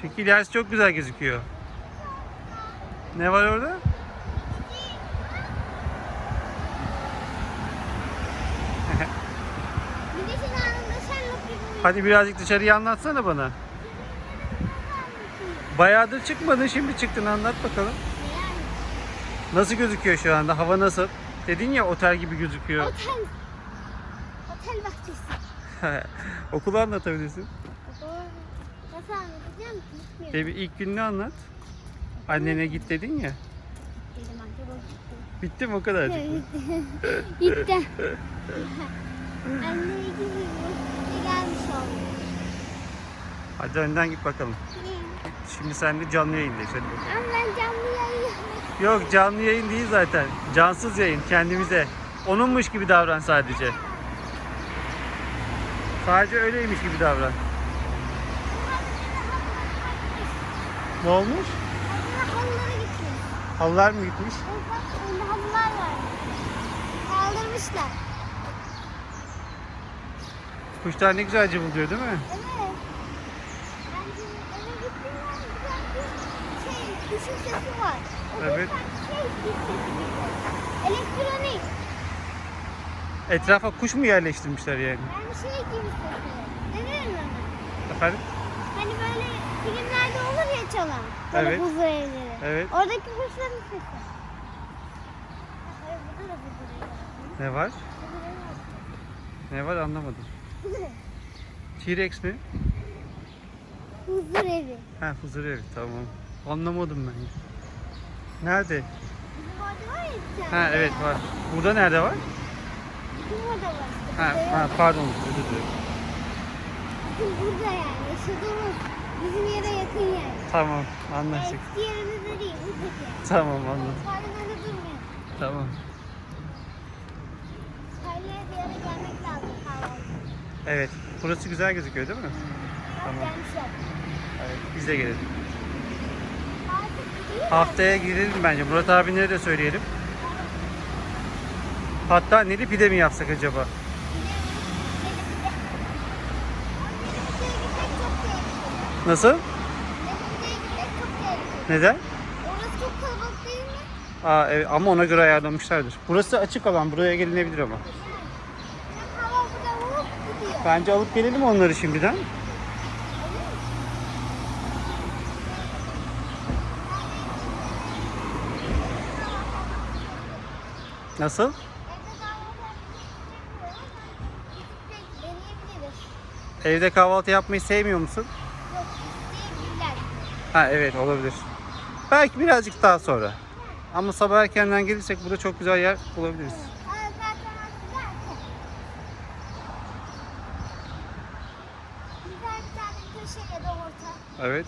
Çünkü ilerisi çok güzel gözüküyor. Ne var orada? Hadi birazcık dışarıyı anlatsana bana. Bayağıdır çıkmadın şimdi çıktın anlat bakalım. Nasıl gözüküyor şu anda? Hava nasıl? Dedin ya otel gibi gözüküyor. Otel. Otel bahçesi. Okulu anlatabilirsin. Nasıl anlatacağım ki? Bilmiyorum. E bir ilk gününü anlat. Annene git dedin ya. Dedim acaba gitti. Bitti mi o kadar? Gitti. Anne gibi bu. gelmiş oldu. Hadi önden git bakalım. Şimdi sen de canlı yayındayız. Hadi bakalım. Ama ben canlı yayın Yok canlı yayın değil zaten. Cansız yayın kendimize. Onunmuş gibi davran sadece. Sadece öyleymiş gibi davran. Ne olmuş? Halılara gitmiş. Halılar mı gitmiş? Bak önde halılar var. Kaldırmışlar. Kuşlar ne güzel cıvıldıyor değil mi? Evet. Ben şimdi eve gittiğimden güzel bir şey, kuşun sesi var. O Evet. sanki şey, kuş sesi gibi. Elektronik. Etrafa kuş mu yerleştirmişler yani? Yani şey gibi sesi. Ne denir ona? Efendim? Hani böyle filmlerde olur ya çalan. Böyle Evet. huzur evleri. Evet. Oradaki kuşların sesi. Hayır burada da huzur evi var. Ne var? Huzur evi var. Ne var anlamadım. T-Rex mi? Huzur evi. Ha huzur evi tamam. Anlamadım ben. Nerede? Bizim orada var ya bir tane. Ha evet var. Burada nerede var? Bizim orada var işte. Ha, Burada ha yok. pardon özür dilerim. Bizim burada yani yaşadığımız bizim yere yakın yer. Tamam anlaştık. Eski yerimizde değil buradaki. Tamam anladım. Sahilde durmuyor. Tamam. Sahile bir yere gelmek lazım kahvaltı. Evet. Burası güzel gözüküyor değil mi? Tamam. Evet. Biz de gelelim. Haftaya gidelim bence. Murat abinlere de söyleyelim. Hatta neli pide mi yapsak acaba? Nasıl? Neden? Orası çok kalabalık değil mi? Aa, evet, ama ona göre ayarlamışlardır. Burası açık alan. Buraya gelinebilir ama. Hava burada vurup gidiyor. Bence alıp gelelim onları şimdiden. Nasıl? Evde kahvaltı yapmayı sevmiyor musun? Ha evet olabilir. Belki birazcık daha sonra. Ama sabah erkenden gelirsek burada çok güzel yer bulabiliriz. Evet.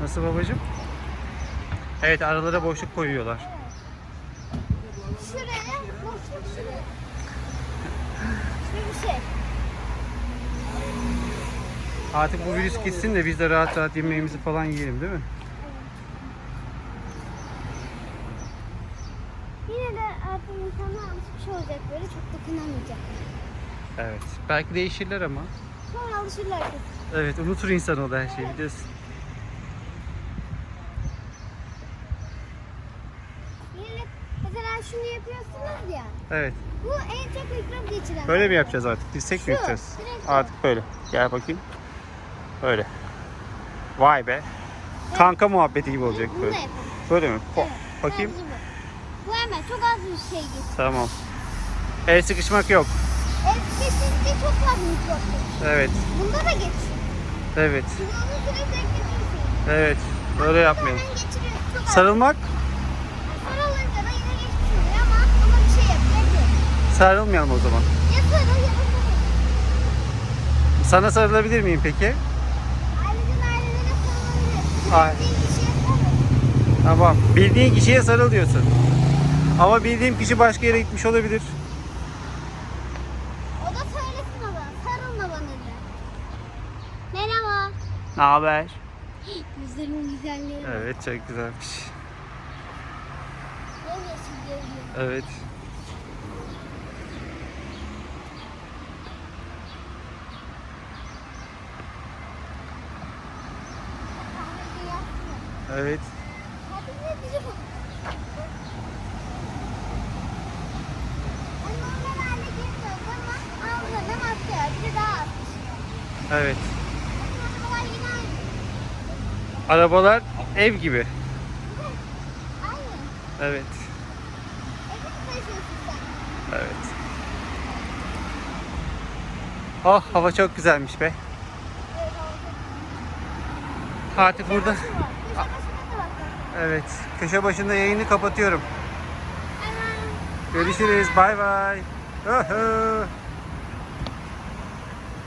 Nasıl babacığım? Evet aralara boşluk koyuyorlar. Şuraya, boşluk şuraya. Şey. Artık bu virüs gitsin de biz de rahat rahat yemeğimizi falan yiyelim değil mi? Yine de artık insanlar alışmış olacak böyle çok dokunamayacak. Evet. Belki değişirler ama. Sonra alışırlar. Evet unutur insan o da her şeyi biliyorsun. Yine de mesela şunu yapıyorsunuz ya. Evet. Bu en çok mikrop geçiren. Böyle mi yapacağız artık? Dirsek mi Şu, yapacağız? direkt Artık böyle. Gel bakayım. Böyle. Vay be. Kanka muhabbeti gibi olacak Bunu böyle. Böyle mi? Evet, Bakayım. Bu. bu hemen çok az bir şey geçiyor. Tamam. El sıkışmak yok. Ev kesinlikle çok mikrop geçiyor. Evet. Bunda da geçiyor. Evet. Bunu uzun süre bekletiyorsun. Evet. Böyle yapmayalım. Az. Sarılmak? Sarılınca da yine geçiyor ama ona bir şey yapacak yok. Sarılmayalım o zaman. Ya sarıl ya da sarıl. Sana sarılabilir miyim peki? Ay. Tamam. Bildiğin kişiye sarıl diyorsun. Ama bildiğim kişi başka yere gitmiş olabilir. O da söylesin o zaman. Sarılma bana de. Merhaba. Ne haber? Yüzlerimin güzelliği. Evet çok güzelmiş. Yemyeşil görünüyor. Evet. Evet. Hadi ne bizi bu. Ben normal hale getiriyorum ama ağzına maske var. Bir de daha az kişi var. Evet. Arabalar ev gibi. Evet. Evet. Oh hava çok güzelmiş be. Evet. Artık burada. Evet. Köşe başında yayını kapatıyorum. Görüşürüz. Bay bay.